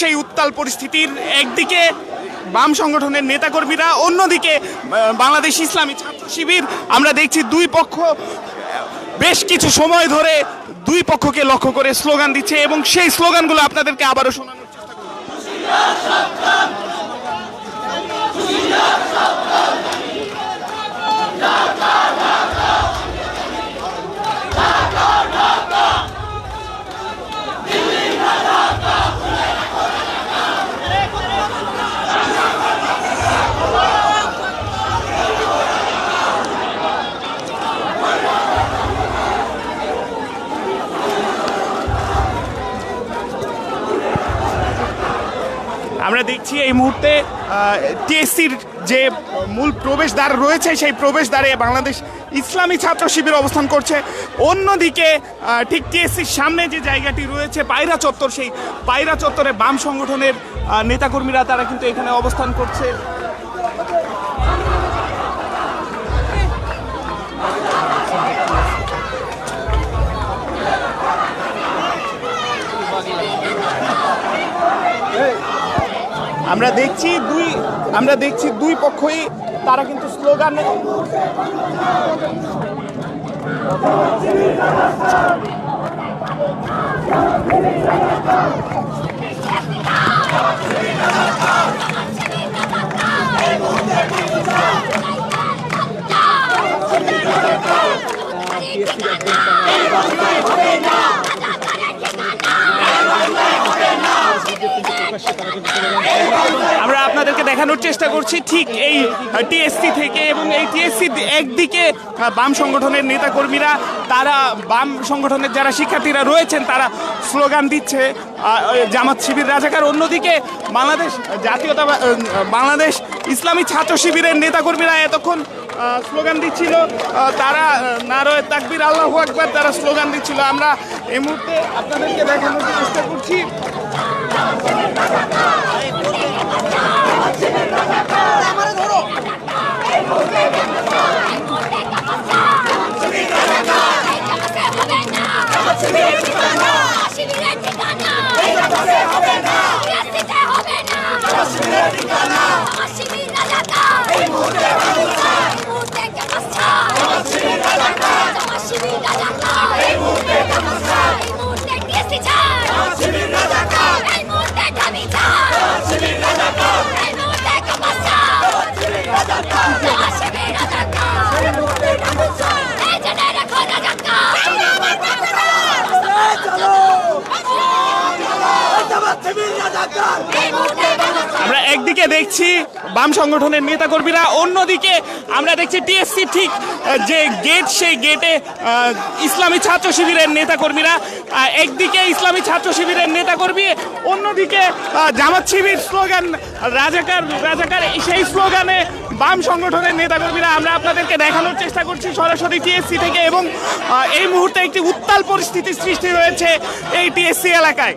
সেই উত্তাল পরিস্থিতির একদিকে বাম সংগঠনের নেতাকর্মীরা, অন্যদিকে বাংলাদেশ ইসলামী ছাত্র শিবির আমরা দেখছি দুই পক্ষ বেশ কিছু সময় ধরে দুই পক্ষকে লক্ষ্য করে স্লোগান দিচ্ছে এবং সেই স্লোগানগুলো আপনাদেরকে আবারও শোনানোর চেষ্টা করব। আমরা দেখছি এই মুহূর্তে টিএসসির যে মূল প্রবেশদ্বার রয়েছে, সেই প্রবেশদ্বারে বাংলাদেশ ইসলামী ছাত্র শিবির অবস্থান করছে। অন্যদিকে ঠিক টিএসসির সামনে যে জায়গাটি রয়েছে, পায়রা চত্বর, সেই পায়রা চত্বরে বাম সংগঠনের নেতাকর্মীরা, তারা কিন্তু এখানে অবস্থান করছে। আমরা দেখছি দুই আমরা দেখছি দুই পক্ষই তারা কিন্তু স্লোগান আমরা আপনাদেরকে দেখানোর চেষ্টা করছি ঠিক এই টিএসসি থেকে এবং এই টিএসসি একদিকে বাম সংগঠনের নেতাকর্মীরা, তারা বাম সংগঠনের যারা শিক্ষার্থীরা রয়েছেন, তারা স্লোগান দিচ্ছে জামাত শিবির রাজাকার। অন্যদিকে বাংলাদেশ জাতীয়তা বাংলাদেশ ইসলামী ছাত্র শিবিরের নেতাকর্মীরা এতক্ষণ স্লোগান দিচ্ছিল। তারা নারয় তাকবির, আল্লাহ আকবার, তারা স্লোগান দিচ্ছিল। আমরা এই মুহূর্তে আপনাদেরকে দেখানোর চেষ্টা করছি। Come on, আমরা একদিকে দেখছি বাম সংগঠনের নেতাকর্মীরা, অন্যদিকে আমরা দেখছি টিএসসি ঠিক যে গেট সেই গেটে ইসলামী ছাত্র শিবিরের নেতাকর্মীরা একদিকে ইসলামী ছাত্র শিবিরের নেতাকর্মী, অন্যদিকে জামাত শিবির স্লোগান, রাজাকার রাজাকার, সেই স্লোগানে বাম সংগঠনের নেতাকর্মীরা। আমরা আপনাদেরকে দেখানোর চেষ্টা করছি সরাসরি টিএসসি থেকে এবং এই মুহূর্তে একটি উত্তাল পরিস্থিতির সৃষ্টি হয়েছে এই টিএসসি এলাকায়।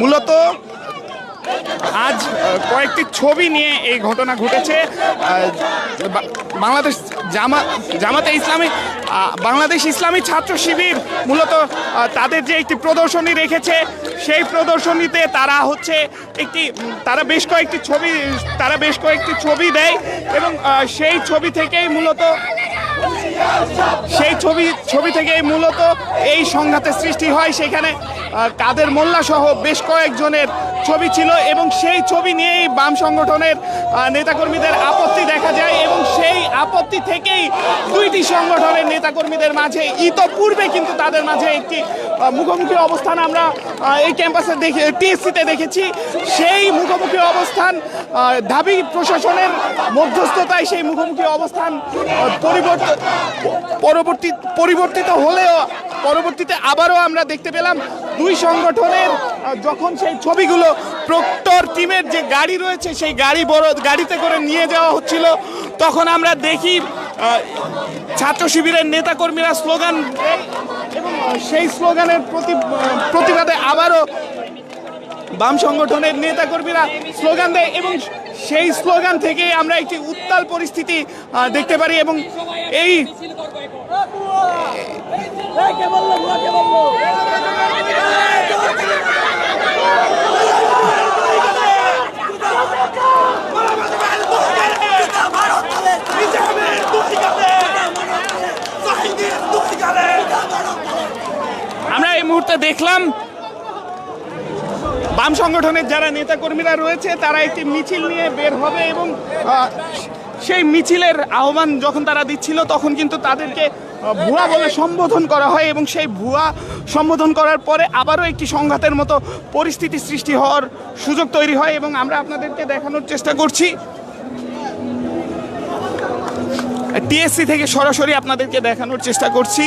মূলত আজ কয়েকটি ছবি নিয়ে এই ঘটনা ঘটেছে। বাংলাদেশ জামা, জামাতে ইসলামী বাংলাদেশ ইসলামী ছাত্র শিবির মূলত তাদের যে একটি প্রদর্শনী রেখেছে, সেই প্রদর্শনীতে তারা হচ্ছে একটি, তারা বেশ কয়েকটি ছবি, তারা বেশ কয়েকটি ছবি দেয় এবং সেই ছবি থেকেই মূলত, সেই ছবি ছবি থেকে মূলত এই সংঘাতের সৃষ্টি হয়। সেখানে কাদের মোল্লা সহ বেশ কয়েকজনের ছবি ছিল এবং সেই ছবি নিয়েই বাম সংগঠনের নেতাকর্মীদের আপত্তি দেখা যায় এবং সেই আপত্তি থেকেই দুইটি সংগঠনের নেতাকর্মীদের মাঝে ইতপূর্বে কিন্তু তাদের মাঝে একটি মুখোমুখি অবস্থান আমরা এই ক্যাম্পাসে দেখে, টিএসসিতে দেখেছি। সেই মুখোমুখি অবস্থান দাবি প্রশাসনের মধ্যস্থতায় সেই মুখোমুখি অবস্থান পরিবর্তন পরবর্তী, পরিবর্তিত হলেও, পরবর্তীতে আবারও আমরা দেখতে পেলাম দুই সংগঠনের যখন সেই ছবিগুলো প্রক্টর টিমের যে গাড়ি রয়েছে, সেই গাড়ি বড়, গাড়িতে করে নিয়ে যাওয়া হচ্ছিল, তখন আমরা দেখি ছাত্র শিবিরের নেতাকর্মীরা স্লোগান এবং সেই স্লোগানের প্রতি প্রতিবাদে আবারও বাম সংগঠনের নেতাকর্মীরা স্লোগান দেয় এবং সেই স্লোগান থেকে আমরা একটি উত্তাল পরিস্থিতি দেখতে পারি এবং এই আমরা এই মুহূর্তে দেখলাম বাম সংগঠনের যারা নেতাকর্মীরা রয়েছে, তারা একটি মিছিল নিয়ে বের হবে এবং সেই মিছিলের আহ্বান যখন তারা দিচ্ছিল, তখন কিন্তু তাদেরকে ভুয়া বলে সম্বোধন করা হয় এবং সেই ভুয়া সম্বোধন করার পরে আবারও একটি সংঘাতের মতো পরিস্থিতি সৃষ্টি হওয়ার সুযোগ তৈরি হয় এবং আমরা আপনাদেরকে দেখানোর চেষ্টা করছি। টিএসসি থেকে সরাসরি আপনাদেরকে দেখানোর চেষ্টা করছি।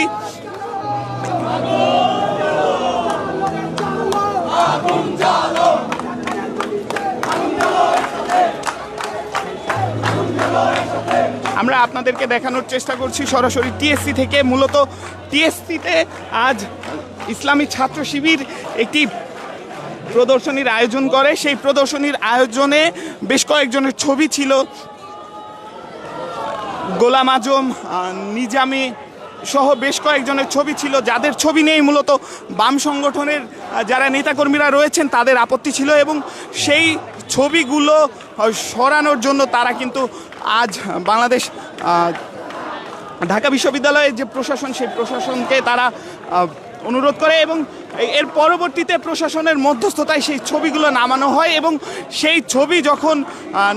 আমরা আপনাদেরকে দেখানোর চেষ্টা করছি সরাসরি টিএসসি থেকে। মূলত টিএসসিতে আজ ইসলামী ছাত্র শিবির একটি প্রদর্শনীর আয়োজন করে। সেই প্রদর্শনীর আয়োজনে বেশ কয়েকজনের ছবি ছিল। গোলাম আজম নিজামী সহ বেশ কয়েকজনের ছবি ছিল। যাদের ছবি নেই মূলত বাম সংগঠনের যারা নেতাকর্মীরা রয়েছেন, তাদের আপত্তি ছিল এবং সেই ছবিগুলো সরানোর জন্য তারা কিন্তু আজ বাংলাদেশ ঢাকা বিশ্ববিদ্যালয়ের যে প্রশাসন, সেই প্রশাসনকে তারা অনুরোধ করে এবং এর পরবর্তীতে প্রশাসনের মধ্যস্থতায় সেই ছবিগুলো নামানো হয় এবং সেই ছবি যখন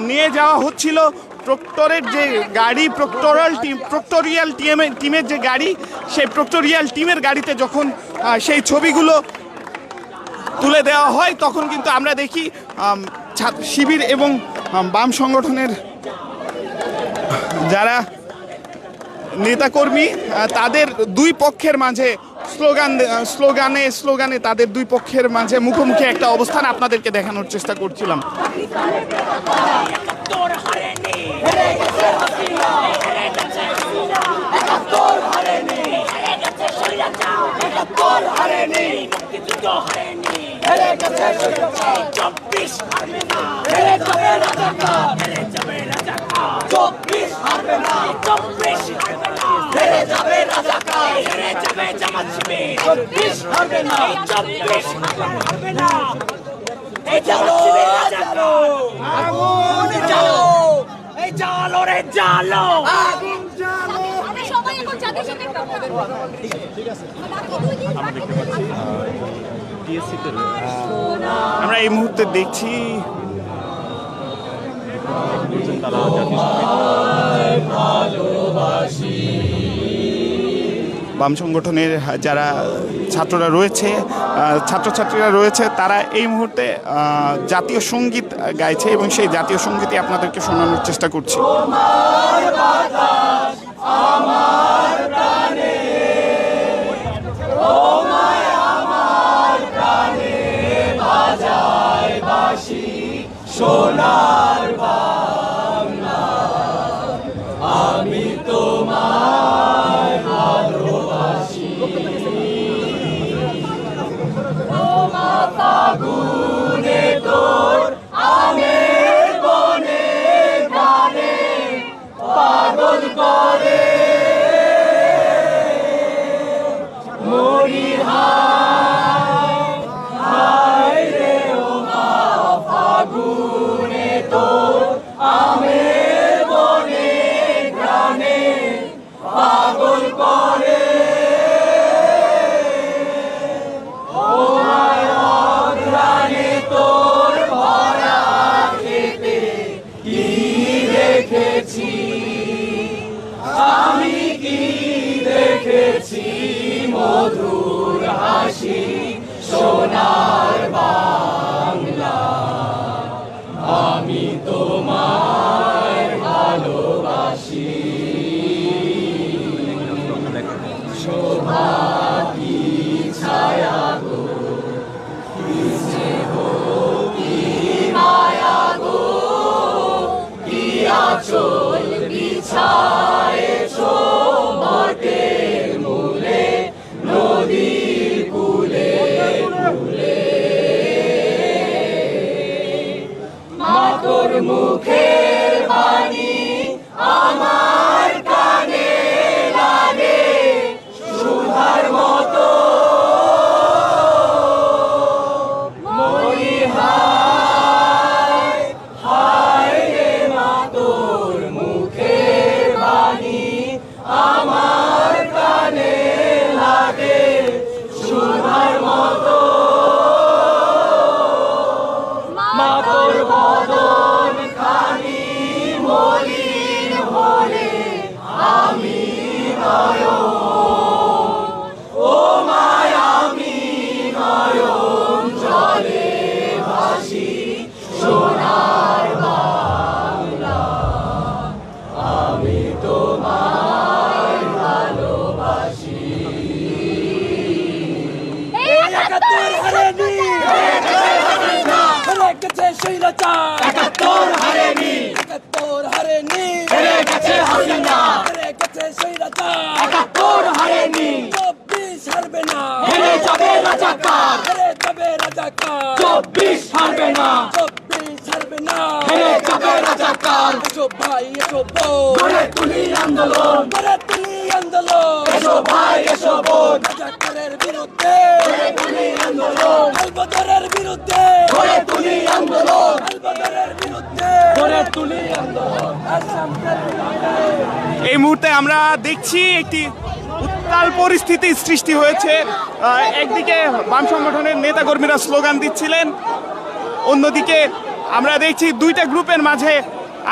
নিয়ে যাওয়া হচ্ছিল প্রক্টরের যে গাড়ি প্রক্টরাল টিম প্রক্টোরিয়াল টিমের টিমের যে গাড়ি, সেই প্রক্টোরিয়াল টিমের গাড়িতে যখন সেই ছবিগুলো তুলে দেওয়া হয়, তখন কিন্তু আমরা দেখি শিবির এবং বাম সংগঠনের যারা নেতাকর্মী তাদের দুই পক্ষের মাঝে স্লোগান স্লোগানে স্লোগানে তাদের দুই পক্ষের মাঝে মুখোমুখি একটা অবস্থান আপনাদেরকে দেখানোর চেষ্টা করছিলাম। চব্বিশ আমরা এই মুহূর্তে দেখছি বাম সংগঠনের যারা ছাত্ররা রয়েছে ছাত্রছাত্রীরা রয়েছে, তারা এই মুহূর্তে জাতীয় সংগীত গাইছে এবং সেই জাতীয় সঙ্গীতই আপনাদেরকে শোনানোর চেষ্টা করছি। আমি আন্দোলন। করে তুলি আন্দোলন। এসো ভাই এসো বোন। রাজাকারের বিরুদ্ধে। গড়ে তুলি আন্দোলন। আলবদরের বিরুদ্ধে। গড়ে তুলি আন্দোলন। আলবদরের বিরুদ্ধে। গড়ে তুলি আন্দোলন। এই মুহূর্তে আমরা দেখছি একটি উত্তাল পরিস্থিতি সৃষ্টি হয়েছে। একদিকে বাম সংগঠনের নেতাকর্মীরা স্লোগান দিচ্ছিলেন অন্যদিকে আমরা দেখছি দুইটা গ্রুপের মাঝে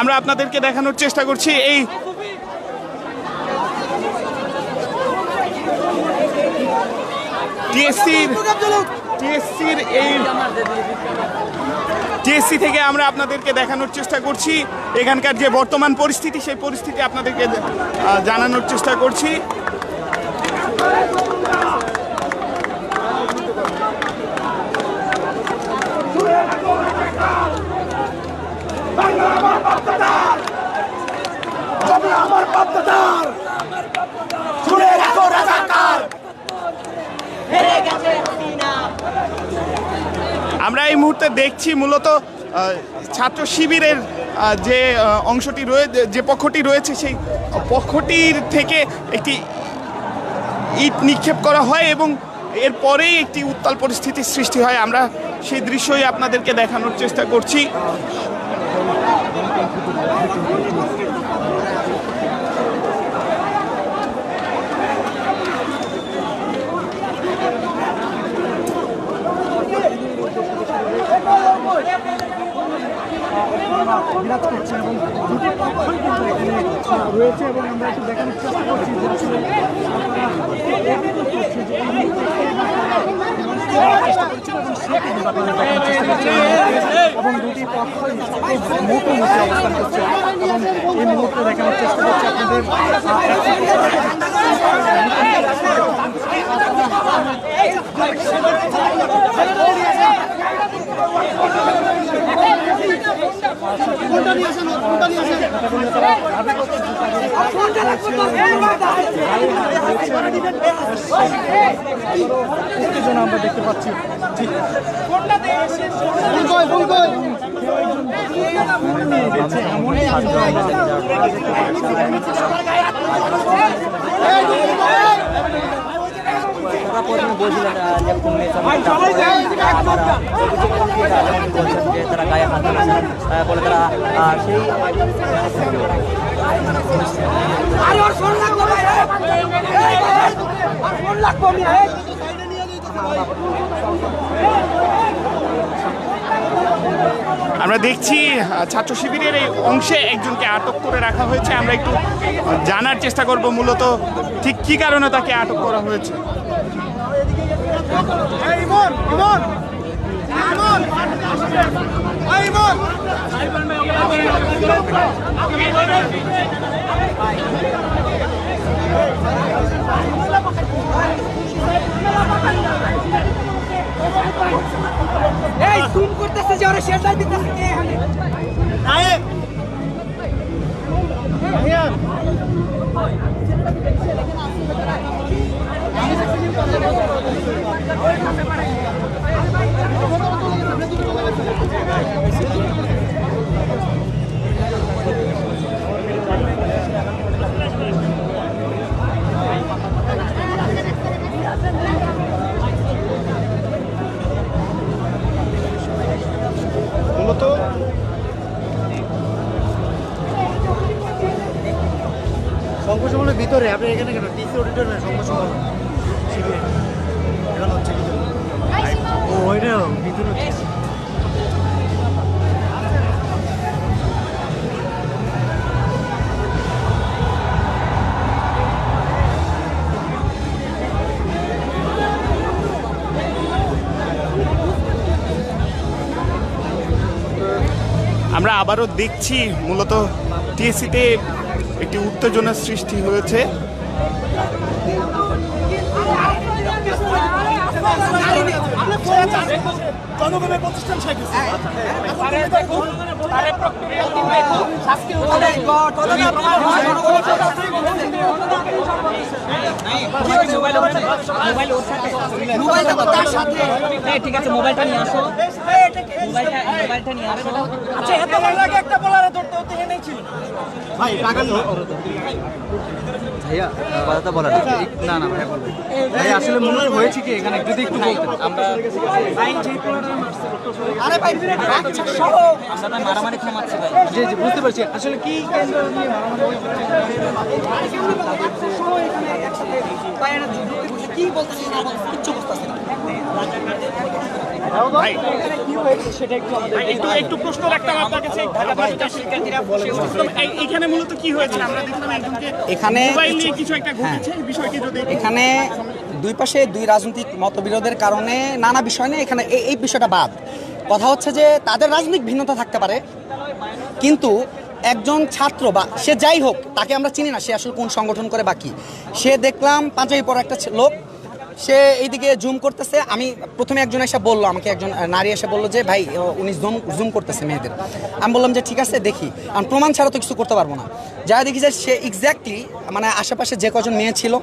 আমরা আপনাদেরকে দেখানোর চেষ্টা করছি। এই এই টিএসসি থেকে আমরা আপনাদেরকে দেখানোর চেষ্টা করছি। এখানকার যে বর্তমান পরিস্থিতি, সেই পরিস্থিতি আপনাদেরকে জানানোর চেষ্টা করছি। আমার শুনে রাখো রাজাকার আমরা এই মুহূর্তে দেখছি মূলত ছাত্র শিবিরের যে অংশটি রয়েছে যে পক্ষটি রয়েছে সেই পক্ষটির থেকে একটি ইট নিক্ষেপ করা হয় এবং এরপরেই একটি উত্তাল পরিস্থিতির সৃষ্টি হয়। আমরা সেই দৃশ্যই আপনাদেরকে দেখানোর চেষ্টা করছি বিরাজ করছে এবং দুটি পক্ষই কিন্তু এখানে রয়েছে এবং আমরা একটু দেখানোর চেষ্টা করছি যে আসলে আপনারা এবং আপনারা দুটি পক্ষই মুখোমুখি অবস্থান করছে এবং এই মুহূর্তে দেখানোর চেষ্টা করছে আপনাদের উত্তেজনা আমরা দেখতে পাচ্ছি ঠিক এমনই প্রথমে বলছিলেন যে বলছেন যে তারা গায়ে হাত দিয়েছেন বলে তারা সেই আমরা দেখছি ছাত্র শিবিরের এই অংশে একজনকে আটক করে রাখা হয়েছে। আমরা একটু জানার চেষ্টা করব মূলত ঠিক কি কারণে তাকে আটক করা হয়েছে? এই জুম করতেছে যে ওরা শেল্টার দিতেছে। কে এখানে মূলত সংঘর্ষমূলের ভিতরে আপনি এখানে কেন? টিসি অডিটোরিয়ামে সংঘর্ষমূল আমরা আবারও দেখছি মূলত টিএসসিতে একটি উত্তেজনার সৃষ্টি হয়েছে আপনার ঠিক আছে মোবাইলটা নিয়ে আসো মোবাইলটা মোবাইলটা নিয়ে আসো আচ্ছা একটা বলারে ধরতে হতে এনেই ছিল ভাইয়া কথাটা বলেন না। না ভাইয়া বলবেন। ভাই আসলে মূলত হয়েছে কি এখানে যদি একটু বলতেন। আমরা আরে ভাই আচ্ছা সহ আমরা তো মারামারি থামাচ্ছি ভাই। জি জি বুঝতে পারছি। আসলে কি কেন্দ্র নিয়ে মারামারি। কি বলতেছে না। একটু একটু একটু প্রশ্ন রাখতাম আপনার কাছে। এই- মূলত কি হয়েছে? আমরা দেখলাম একজনকে এখানে কিছু একটা ঘটেছে বিষয়টি যদি এখানে দুই পাশে দুই রাজনৈতিক মতবিরোধের কারণে নানা বিষয় নিয়ে এখানে এই- বিষয়টা বাদ। কথা হচ্ছে যে তাদের রাজনৈতিক ভিন্নতা থাকতে পারে কিন্তু একজন ছাত্র বা সে যাই হোক তাকে আমরা চিনি না সে আসলে কোন সংগঠন করে বাকি সে দেখলাম পাঁচাই পর একটা লোক সে এইদিকে জুম করতেছে। আমি প্রথমে একজন এসে বলল, আমাকে একজন নারী এসে বলল যে, ভাই উনি জুম জুম করতেছে মেয়েদের। আমি বললাম যে, ঠিক আছে, দেখি। আমি প্রমাণ ছাড়া তো কিছু করতে পারব না। যা দেখি যে, সে এক্স্যাক্টলি মানে আশেপাশে যে কজন মেয়ে ছিল,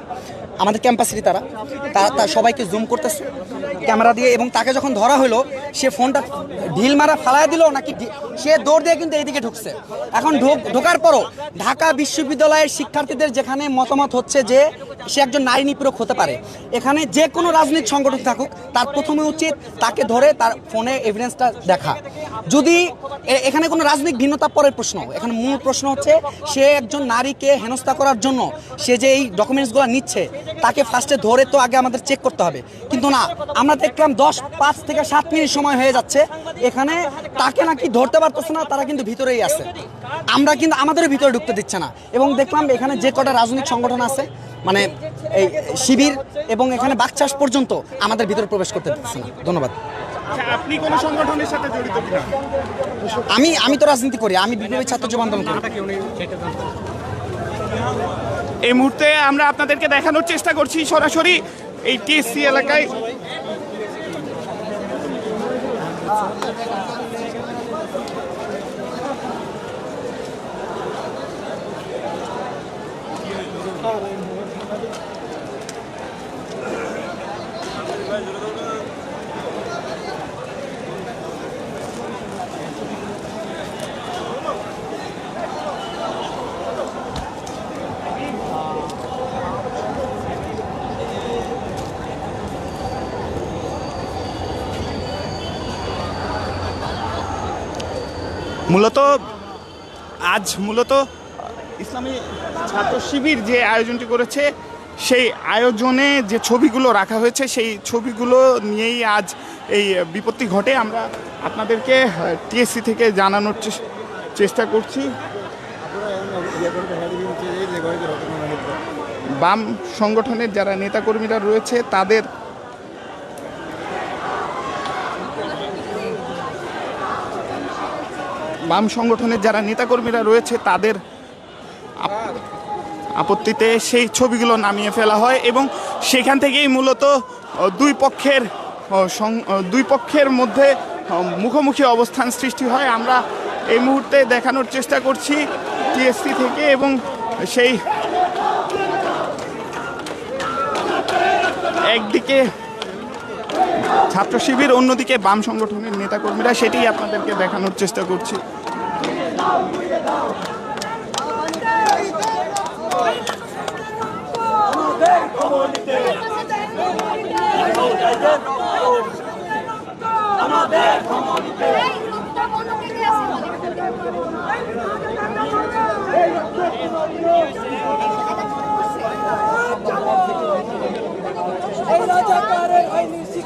আমাদের ক্যাম্পাসেরই তারা তারা সবাইকে জুম করতেছে ক্যামেরা দিয়ে এবং তাকে যখন ধরা হলো, সে ফোনটা ঢিল মারা ফালায় দিল নাকি সে দৌড় দিয়ে কিন্তু এইদিকে ঢুকছে। এখন ঢোক, ঢোকার পরও ঢাকা বিশ্ববিদ্যালয়ের শিক্ষার্থীদের যেখানে মতামত হচ্ছে যে সে একজন নারী নিপীড়ক হতে পারে। এখানে যে কোনো রাজনৈতিক সংগঠন থাকুক, তার প্রথমে উচিত তাকে ধরে তার ফোনে এভিডেন্সটা দেখা। যদি এখানে কোনো রাজনৈতিক ভিন্নতা, পরের প্রশ্ন। এখানে মূল প্রশ্ন হচ্ছে, সে একজন নারীকে হেনস্থা করার জন্য সে যে এই ডকুমেন্টসগুলো নিচ্ছে, তাকে ফার্স্টে ধরে তো আগে আমাদের চেক করতে হবে। কিন্তু না, আমরা দেখলাম দশ, পাঁচ থেকে সাত মিনিট সময় হয়ে যাচ্ছে। এখানে তাকে নাকি ধরতে পারতেছে না, তারা কিন্তু ভিতরেই আছে। আমরা কিন্তু আমাদের ভিতরে ঢুকতে দিচ্ছে না। এবং দেখলাম এখানে যে কটা রাজনৈতিক সংগঠন আছে মানে এই শিবির এবং এখানে বাঘ চাষ পর্যন্ত আমাদের ভিতরে প্রবেশ করতে দিচ্ছে না। ধন্যবাদ। আচ্ছা, আপনি কোন সংগঠনের সাথে জড়িত আমি আমি তো রাজনীতি করি আমি বিপ্লবী ছাত্র যুব আন্দোলন করি। এই মুহূর্তে আমরা আপনাদেরকে দেখানোর চেষ্টা করছি সরাসরি এই টিএসসি এলাকায়। মূলত, আজ মূলত ইসলামী ছাত্র শিবির যে আয়োজনটি করেছে, সেই আয়োজনে যে ছবিগুলো রাখা হয়েছে, সেই ছবিগুলো নিয়েই আজ এই বিপত্তি ঘটে। আমরা আপনাদেরকে টিএসসি থেকে জানানোর চেষ্টা করছি। বাম সংগঠনের যারা নেতাকর্মীরা রয়েছে, তাদের বাম সংগঠনের যারা নেতাকর্মীরা রয়েছে, তাদের আপত্তিতে সেই ছবিগুলো নামিয়ে ফেলা হয় এবং সেখান থেকেই মূলত দুই পক্ষের দুই পক্ষের মধ্যে মুখোমুখি অবস্থান সৃষ্টি হয়। আমরা এই মুহূর্তে দেখানোর চেষ্টা করছি টিএসসি থেকে এবং সেই একদিকে ছাত্র শিবির অন্যদিকে বাম সংগঠনের নেতাকর্মীরা সেটি আপনাদেরকে দেখানোর চেষ্টা করছি। এই রক্তটা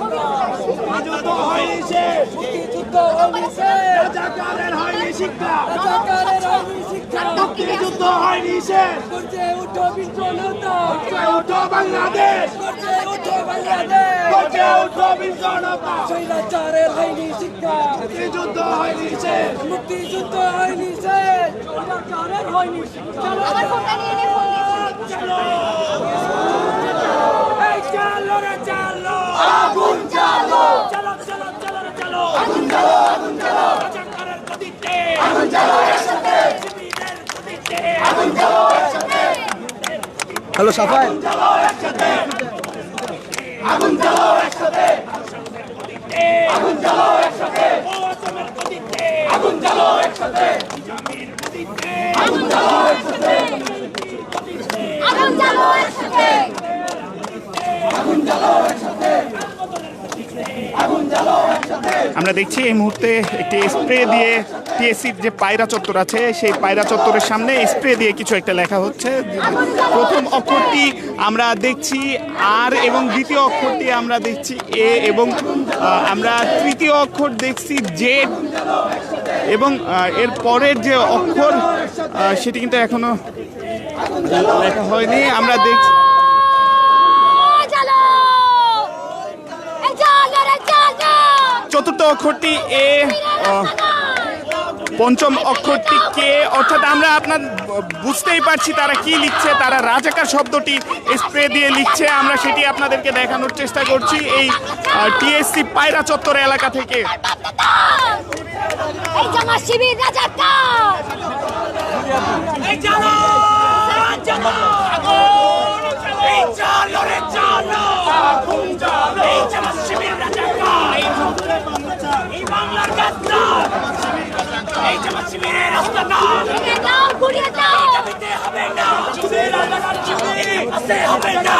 যুদ্ধ হয়নি শেষ। যুদ্ধ হয়নি শেষ রাজাকারের হয়নি শিক্ষা রাজাকারের হয়নি শিক্ষা যুদ্ধ হয়নি শেষ করছে উঠো বিশ্বনতা উঠো বাংলাদেশ করছে উঠো বাংলাদেশ গর্জে উঠো বিশ্বনতা স্বৈরাচারের হয়নি শিক্ষা যুদ্ধ হয়নি শেষ মুক্তিযুদ্ধ হয়নি শেষ। স্বৈরাচারের হয়নি শিক্ষা আমার ফোনটা নিয়ে নে ফোন এই চালো। চলো রে চলো। আগুন চলো চলো চলো চলো রে চলো। আগুন চলো আগুন চলো রাজাকারের গদিতে আগুন চলো একসাথে। শিবিরের গদিতে আগুন চলো একসাথে। হ্যালো সাফাই। আগুন চলো একসাথে। আগুন চলো একসাথে। আগুন চলো একসাথে। মৌসুমের গদিতে আগুন চলো একসাথে। নিজামের গদিতে আগুন চলো একসাথে। আগুন চলো আমরা দেখছি এই মুহূর্তে একটি স্প্রে দিয়ে টিএসসির যে পায়রা চত্বর আছে, সেই পায়রা চত্বরের সামনে স্প্রে দিয়ে কিছু একটা লেখা হচ্ছে। প্রথম অক্ষরটি আমরা দেখছি আর এবং দ্বিতীয় অক্ষরটি আমরা দেখছি এ এবং আমরা তৃতীয় অক্ষর দেখছি জেড এবং এর পরের যে অক্ষর সেটি কিন্তু এখনও লেখা হয়নি। আমরা দেখছি জ্বালো এই জ্বালো রে জ্বালো চতুর্থ অক্ষরটি এ পঞ্চম অক্ষরটি কে অর্থাৎ আমরা আপনার বুঝতেই পারছি তারা কি লিখছে তারা রাজাকার শব্দটি স্প্রে দিয়ে লিখছে আমরা সেটি আপনাদেরকে দেখানোর চেষ্টা করছি এই টিএসসি পায়রা চত্বর এলাকা থেকে এই জামা শিবির রাজাকার এই জামাত শিবিরের রাস্তা না ভেঙে দাও দিতে হবে না শিবির আসতে হবে না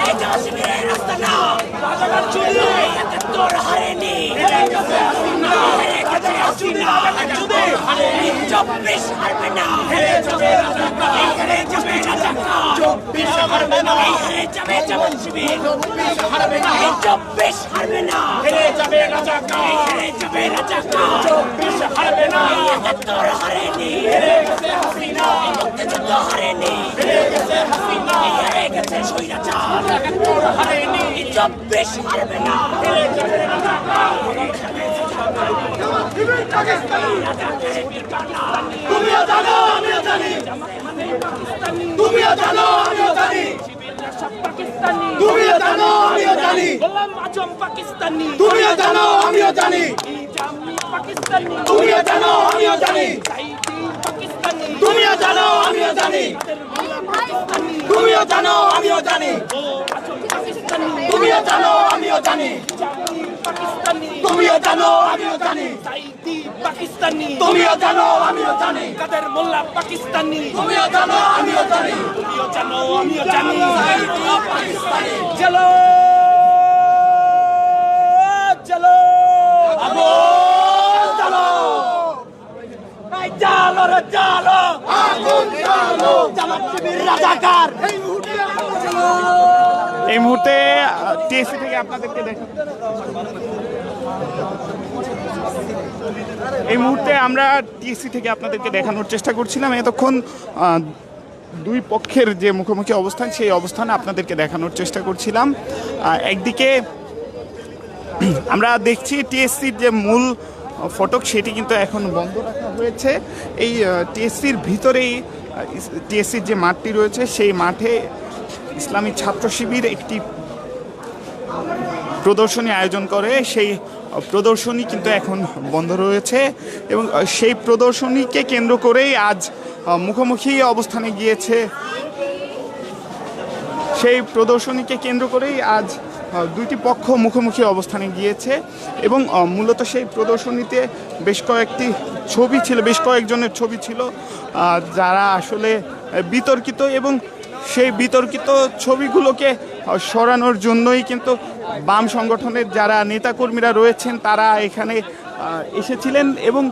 এই জামাত শিবিরের রাস্তা না একাত্তর হারেনি হেরে গেছে হাসিনা চব্বিশ হারবে না যাবে যাবে রাজাকার চব্বিশ হারবে না। হেরে যাবে জামাত শিবির চব্বিশ হারবে না চব্বিশ হারবে না হেরে যাবে রাজাকার এই হেরে যাবে রাজাকার চব্বিশ হারবে না একাত্তর হারেনি হেরে গেছে হাসিনা মুক্তিযুদ্ধ হারেনি হেরে গেছে হাসিনা হেরে গেছে স্বৈরাচার একাত্তর হারেনি চব্বিশ হারবে না হেরে যাবে রাজাকার তুমিও জানো আমিও জানি তুমিও জানো আমিও জানি তুমিও জানো আমিও জানি গোলাম আজম পাকিস্তানি তুমিও জানো আমিও জানি জানো আমিও জানি তুমিও জানো, আমিও জানি। পাকিস্তানি। তুমিও জানো আমিও জানি। সাইদি পাকিস্তানি। তুমিও জানো আমিও জানি। কাদের মোল্লা পাকিস্তানি। তুমিও জানো আমিও জানি। তুমিও জানো আমিও জানি। সাইদি পাকিস্তানি। চলো চলো আগুন জ্বালো এই জালো রে জালো। আগুন জ্বালো জামাত শিবির রাজাকার। এই মুহূর্তে আগুন জ্বালো এই মুহূর্তে টিএসসি থেকে আপনাদেরকে দেখা এই মুহূর্তে আমরা টিএসসি থেকে আপনাদেরকে দেখানোর চেষ্টা করছিলাম। এতক্ষণ দুই পক্ষের যে মুখোমুখি অবস্থান, সেই অবস্থান আপনাদেরকে দেখানোর চেষ্টা করছিলাম। একদিকে, আমরা দেখছি টিএসসির যে মূল ফটক, সেটি কিন্তু এখন বন্ধ রাখা হয়েছে। এই টিএসসির ভিতরেই টিএসসির যে মাঠটি রয়েছে, সেই মাঠে ইসলামী ছাত্র শিবির একটি প্রদর্শনী আয়োজন করে। সেই প্রদর্শনী কিন্তু এখন বন্ধ রয়েছে এবং সেই প্রদর্শনীকে কেন্দ্র করেই আজ মুখোমুখি অবস্থানে গিয়েছে। সেই প্রদর্শনীকে কেন্দ্র করেই আজ দুইটি পক্ষ মুখোমুখি অবস্থানে গিয়েছে এবং মূলত সেই প্রদর্শনীতে বেশ কয়েকটি ছবি ছিল, বেশ কয়েকজনের ছবি ছিল যারা আসলে বিতর্কিত এবং সেই বিতর্কিত ছবিগুলোকে সরানোর জন্যই কিন্তু বাম সংগঠনের যারা নেতাকর্মীরা রয়েছেন, তারা এখানে এসেছিলেন এবং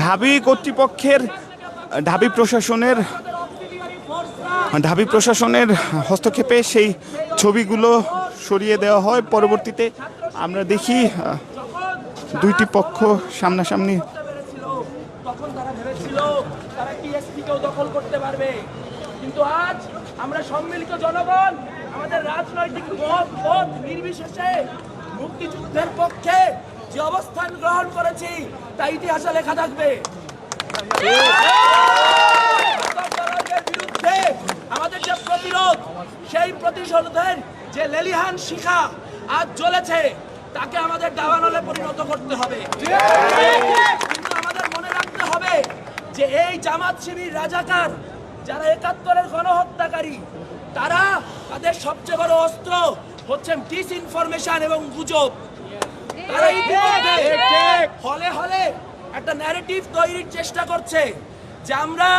ঢাবি কর্তৃপক্ষের, ঢাবি প্রশাসনের ঢাবি প্রশাসনের হস্তক্ষেপে সেই ছবিগুলো সরিয়ে দেওয়া হয়। পরবর্তীতে আমরা দেখি দুইটি পক্ষ সামনাসামনি কিন্তু আজ আমরা সম্মিলিত জনগণ, আমাদের রাজনৈতিক মত পথ নির্বিশেষে মুক্তিযুদ্ধের পক্ষে যে অবস্থান গ্রহণ করেছি, তা ইতিহাসে লেখা থাকবে। বিরুদ্ধে আমাদের যে প্রতিরোধ, সেই প্রতিশোধের যে লেলিহান শিখা আজ জ্বলেছে, তাকে আমাদের দাবানলে পরিণত করতে হবে। কিন্তু আমাদের মনে রাখতে হবে যে এই জামাত শিবির রাজাকার যারা একাত্তরের গণহত্যাকারী তারা তাদের সবচেয়ে বড় অস্ত্র হচ্ছে ডিস ইনফরমেশন এবং গুজব। তারা ইতিমধ্যে হলে হলে একটা ন্যারেটিভ তৈরির চেষ্টা করছে যে আমরা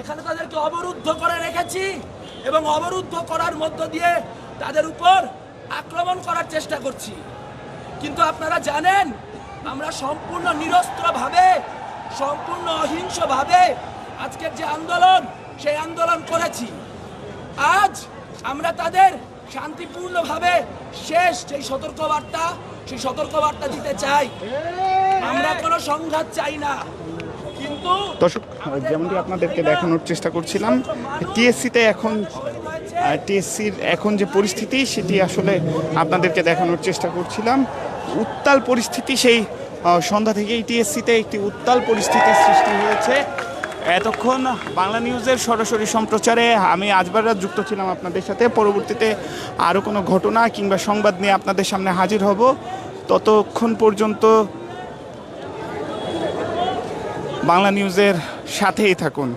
এখানে তাদেরকে অবরুদ্ধ করে রেখেছি এবং অবরুদ্ধ করার মধ্য দিয়ে তাদের উপর আক্রমণ করার চেষ্টা করছি। কিন্তু আপনারা জানেন আমরা সম্পূর্ণ নিরস্ত্রভাবে সম্পূর্ণ অহিংসভাবে আজকের যে আন্দোলন সেই আন্দোলন করেছি। আজ আমরা তাদের শান্তিপূর্ণভাবে শেষ সেই সতর্কবার্তা সেই সতর্কবার্তা দিতে চাই। আমরা কোনো সংঘাত চাই না। কিন্তু দর্শক, যেমনটি আপনাদেরকে দেখানোর চেষ্টা করছিলাম, টিএসসিতে এখন টিএসসির এখন যে পরিস্থিতি, সেটি আসলে আপনাদেরকে দেখানোর চেষ্টা করছিলাম। উত্তাল পরিস্থিতি সেই সন্ধ্যা থেকেই টিএসসিতে একটি উত্তাল পরিস্থিতির সৃষ্টি হয়েছে। এতক্ষণ বাংলা নিউজের সরাসরি সম্প্রচারে আমি আজবার রাত যুক্ত ছিলাম আপনাদের সাথে। পরবর্তীতে আরও কোনো ঘটনা কিংবা সংবাদ নিয়ে আপনাদের সামনে হাজির হব। ততক্ষণ পর্যন্ত বাংলা নিউজের সাথেই থাকুন।